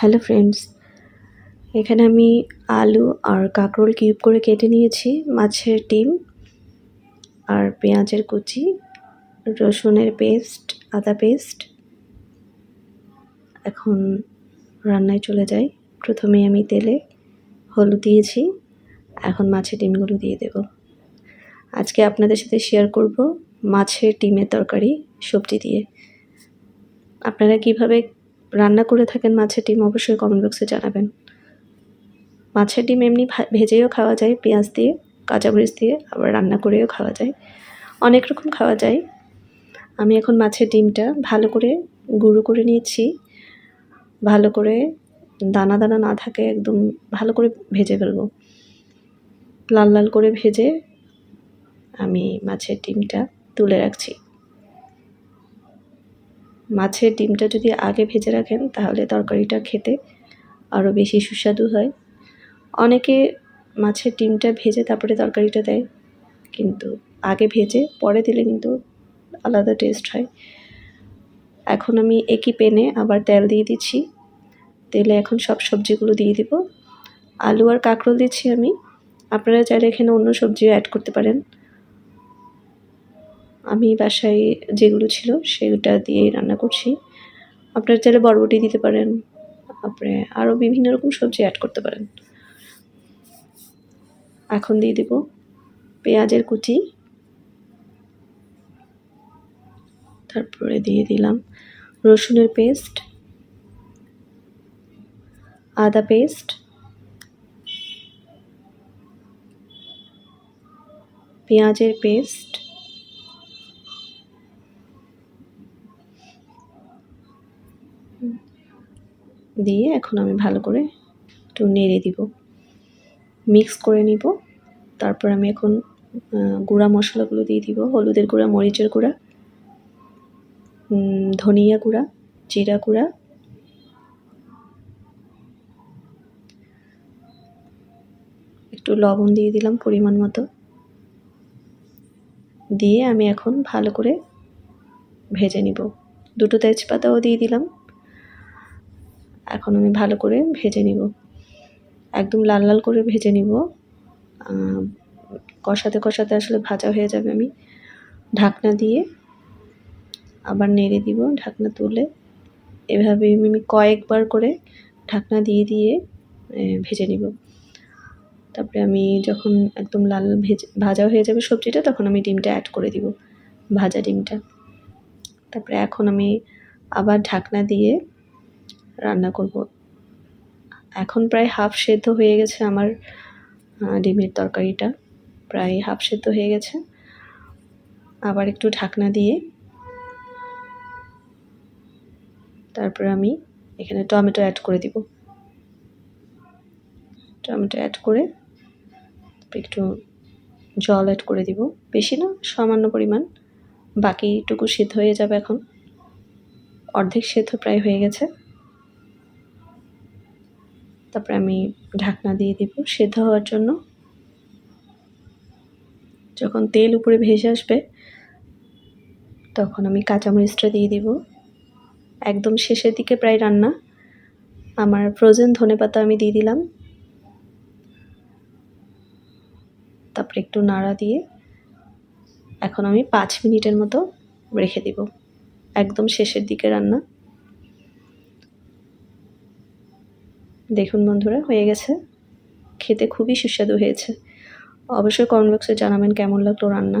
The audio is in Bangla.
হ্যালো ফ্রেন্ডস এখানে আমি আলু আর কাঁকরোল কিউব করে কেটে নিয়েছি, মাছের ডিম আর পেঁয়াজের কুচি, রসুনের পেস্ট আদা পেস্ট এখন রান্নায় চলে যাই। প্রথমে আমি তেলে হলুদ দিয়েছি, এখন মাছের ডিমগুলো দিয়ে দেব। আজকে আপনাদের সাথে শেয়ার করব মাছের ডিমের তরকারি, সবজি দিয়ে। আপনারা কীভাবে রান্না করে থাকেন মাছের ডিম, অবশ্যই কমেন্ট বক্সে জানাবেন। মাছের ডিম এমনি ভেজেও খাওয়া যায়, পেঁয়াজ দিয়ে, কাঁচামরিচ দিয়ে আবার রান্না করেও খাওয়া যায়। অনেক রকম খাওয়া যায়। আমি এখন মাছের ডিমটা ভালো করে গুঁড়ো করে নিয়েছি। ভালো করে দানা দানা না থাকে, একদম ভালো করে ভেজে ফেলব। লাল লাল করে ভেজে আমি মাছের ডিমটা তুলে রাখছি। মাছের ডিমটা যদি আগে ভেজে রাখেন, তাহলে তরকারিটা খেতে আরও বেশি সুস্বাদু হয়। অনেকে মাছের ডিমটা ভেজে তারপরে তরকারিটা দেয়, কিন্তু আগে ভেজে পরে দিলে কিন্তু আলাদা টেস্ট হয়। এখন আমি একই পেনে আবার তেল দিয়ে দিচ্ছি। তেলে এখন সব সবজিগুলো দিয়ে দিব। আলু আর কাঁকরোল দিচ্ছি আমি। আপনারা চাইলে এখানে অন্য সবজিও অ্যাড করতে পারেন। আমি বাসায় যেগুলো ছিল সেটা দিয়েই রান্না করছি। আপনারা চাইলে বরবটি দিতে পারেন, তারপরে আরও বিভিন্ন রকম সবজি অ্যাড করতে পারেন। এখন দিয়ে দেব পেঁয়াজের কুচি। তারপরে দিয়ে দিলাম রসুনের পেস্ট, আদা পেস্ট, পেঁয়াজের পেস্ট দিয়ে এখন আমি ভালো করে একটু নেড়ে দিব। মিক্স করে নিব। তারপর আমি এখন গুঁড়া মশলাগুলো দিয়ে দিব। হলুদের গুঁড়া, মরিচের গুঁড়া ধনিয়া গুঁড়া, জিরা গুঁড়া। একটু লবণ দিয়ে দিলাম পরিমাণ মতো। দিয়ে আমি এখন ভালো করে ভেজে নিব। দুটো তেজপাতাও দিয়ে দিলাম। এখন আমি ভালো করে ভেজে নিব। একদম লাল লাল করে ভেজে নিব। কষাতে কষাতে আসলে ভাজা হয়ে যাবে আমি। ঢাকনা দিয়ে আবার নেড়ে দিব ঢাকনা তুলে। এভাবে আমি কয়েকবার করে ঢাকনা দিয়ে দিয়ে ভেজে নিব। তারপরে আমি যখন একদম লাল ভেজে, ভাজা হয়ে যাবে সবজিটা, তখন আমি ডিমটা অ্যাড করে দিব, ভাজা ডিমটা। তারপরে এখন আমি আবার ঢাকনা দিয়ে রান্না করব। এখন প্রায় হাফ সেদ্ধ হয়ে গেছে আমার ডিমের তরকারিটা। প্রায় হাফ সেদ্ধ হয়ে গেছে। আবার একটু ঢাকনা দিয়ে তারপর আমি এখানে টমেটো অ্যাড করে দিব। টমেটো অ্যাড করে একটু জল অ্যাড করে দিব। বেশি না, সামান্য পরিমাণ। বাকিটুকু সিদ্ধ হয়ে যাবে এখন। অর্ধেক সেদ্ধ প্রায় হয়ে গেছে। তারপরে আমি ঢাকনা দিয়ে দিব সেদ্ধ হওয়ার জন্য। যখন তেল উপরে ভেসে আসবে, তখন আমি কাঁচামরিচটা দিয়ে দিব। একদম শেষের দিকে প্রায় রান্না। আমার ফ্রোজেন ধনে পাতা আমি দিয়ে দিলাম। তারপরে একটু নাড়া দিয়ে এখন আমি পাঁচ মিনিটের মতো রেখে দিব। একদম শেষের দিকে রান্না। দেখুন বন্ধুরা, হয়ে গেছে। খেতে খুবই সুস্বাদু হয়েছে। অবশ্যই কমেন্ট বক্সে জানাবেন কেমন লাগল রান্না।